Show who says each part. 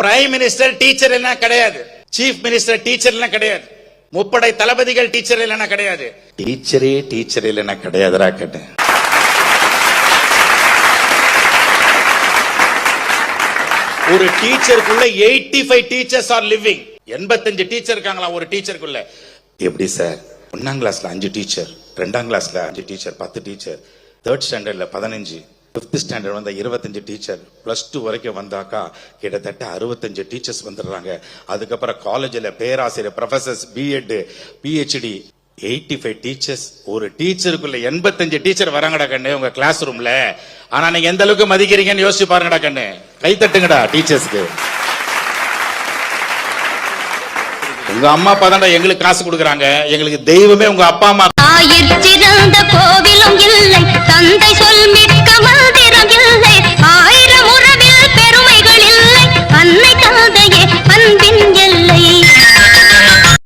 Speaker 1: Prime minister teacher எல்லாம் கிடையாது. Chief minister teacher எல்லாம் கிடையாது. முப்படை தளபதிகள் டீச்சர் இல்லைன்னா கிடையாது. டீச்சரே டீச்சர் இல்லைன்னா கிடையாதுடா கேட்டேன். ஒரு டீச்சருக்குள்ள eighty five teachers are living எண்பத்தஞ்சு டீச்சர் இருக்காங்களா ஒரு டீச்சருக்குள்ள எப்படி சார்? ஒன்னாம் கிளாஸ்ல அஞ்சு டீச்சர் ரெண்டாம் கிளாஸ்ல அஞ்சு டீச்சர் பத்து டீச்சர் தேர்ட் ஸ்டாண்டர்ட்ல பதினஞ்சு. ஃபிஃப்த் ஸ்டாண்டர்ட் வந்த இருபத்தஞ்சு டீச்சர் ப்ளஸ் டூ வரைக்கும் வந்தாக்கா கிட்டத்தட்ட அறுபத்தஞ்சு டீச்சர்ஸ் வந்துடுறாங்க. அதுக்கப்புறம் காலேஜில் பேராசிரியர் professors B Ed PhD eighty five teachers ஒரு டீச்சருக்குள்ள எண்பத்தஞ்சு டீச்சர் வராங்கடா கண்ணு உங்க கிளாஸ் ரூம்ல ஆனா நீங்க எந்த அளவுக்கு மதிக்கிறீங்கன்னு யோசிச்சு பாருங்கடா கண்ணு. கை தட்டுங்கடா டீச்சர்ஸ்க்கு உங்க அம்மா அப்பா தான் எங்களுக்கு காசு கொடுக்குறாங்க. எங்களுக்கு தெய்வமே உங்க அப்பா அம்மா.
Speaker 2: கோவிலும் இல்லை. தந்தை சொல்